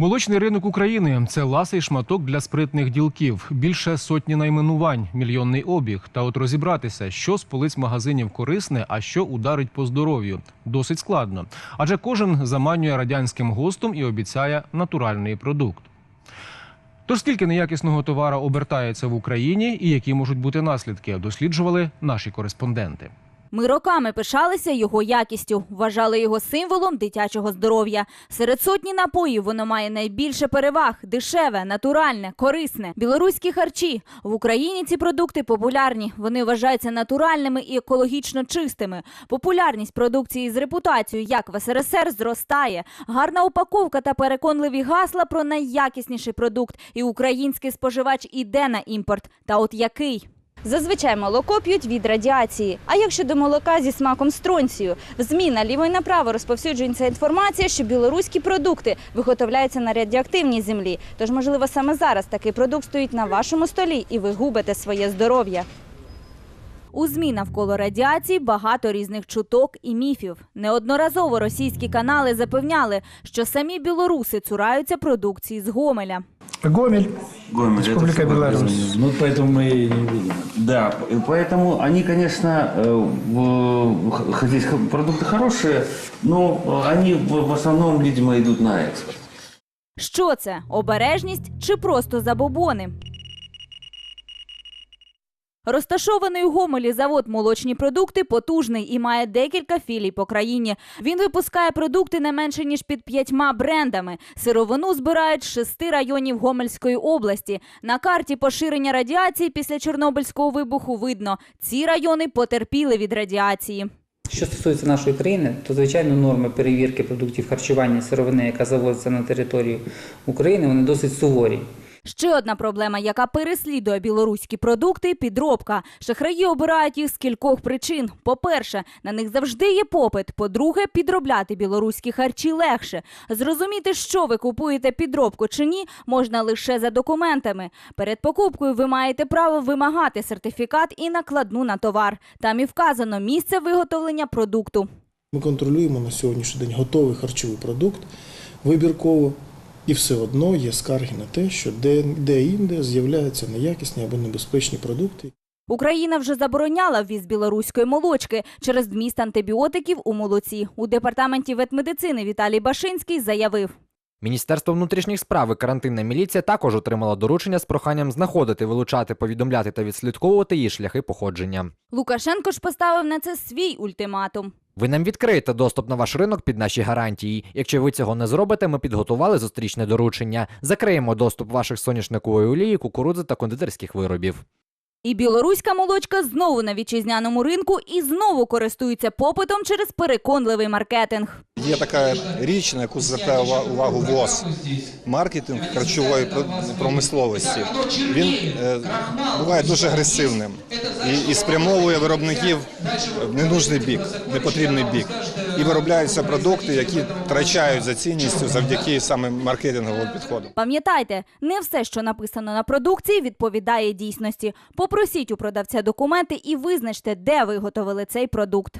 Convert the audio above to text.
Молочний ринок України це ласий шматок для спритних ділків. Більше сотні найменувань, мільйонний обіг. Та от розібратися, що з полиць магазинів корисне, а що ударить по здоров'ю, досить складно. Адже кожен заманює радянським гостом і обіцяє натуральний продукт. Тож скільки неякісного товара обертається в Україні і які можуть бути наслідки, досліджували наші кореспонденти. Ми роками пишалися його якістю, вважали його символом дитячого здоров'я. Серед сотні напоїв воно має найбільше переваг: дешеве, натуральне, корисне. Білоруські харчі в Україні ці продукти популярні. Вони вважаються натуральними і екологічно чистими. Популярність продукції з репутацією, як в СРСР, зростає. Гарна упаковка та переконливі гасла про найякісніший продукт. І український споживач іде на імпорт. Та от який? Зазвичай молоко п'ють від радіації. А як щодо молока зі смаком стронцію? В ЗМІ наліво і направо розповсюджується інформація, що білоруські продукти виготовляються на радіоактивній землі. Тож, можливо, саме зараз такий продукт стоїть на вашому столі, і ви губите своє здоров'я. У ЗМІ навколо радіації багато різних чуток і міфів. Неодноразово російські канали запевняли, що самі білоруси цураються продукції з Гомеля. Гомель, Гомель, это Республика всё Беларусь. Гомель. Ну, поэтому мы и не видим. Да, и поэтому они, конечно, э, в- х- здесь х- продукты хорошие, но э, они в в основном, видимо, идут на экспорт. Що це? Обережність чи просто забобони? Розташований у Гомелі завод молочні продукти потужний і має декілька філій по країні. Він випускає продукти не менше ніж під п'ятьма брендами. Сировину збирають з шести районів Гомельської області. На карті поширення радіації після Чорнобильського вибуху видно, ці райони потерпіли від радіації. Що стосується нашої країни, то звичайно норми перевірки продуктів харчування сировини, яка завозиться на територію України, вони досить суворі. Ще одна проблема, яка переслідує білоруські продукти підробка. Шахраї обирають їх з кількох причин. По-перше, на них завжди є попит. По-друге, підробляти білоруські харчі легше. Зрозуміти, що ви купуєте підробку чи ні, можна лише за документами. Перед покупкою ви маєте право вимагати сертифікат і накладну на товар. Там і вказано місце виготовлення продукту. Ми контролюємо на сьогоднішній день готовий харчовий продукт вибірково, і все одно є скарги на те, що де- де-інде з'являються неякісні або небезпечні продукти. Україна вже забороняла ввіз білоруської молочки через вміст антибіотиків у молоці. У департаменті ветмедицини Віталій Башинський заявив. Міністерство внутрішніх справ і карантинна міліція також отримала доручення з проханням знаходити, вилучати, повідомляти та відслідковувати її шляхи походження. Лукашенко ж поставив на це свій ультиматум. Ви нам відкриєте доступ на ваш ринок під наші гарантії. Якщо ви цього не зробите, ми підготували зустрічне доручення. Закриємо доступ ваших соняшникової олії, кукурудзи та кондитерських виробів. І білоруська молочка знову на вітчизняному ринку і знову користується попитом через переконливий маркетинг. Є така річ, на яку звертає увагу ВОЗ маркетинг харчової про- промисловості. Він е, буває дуже агресивним і, і спрямовує виробників в ненужний бік, непотрібний бік. І виробляються продукти, які втрачають за цінністю завдяки саме маркетинговому підходу. Пам'ятайте, не все, що написано на продукції, відповідає дійсності. Попросіть у продавця документи і визначте, де виготовили цей продукт.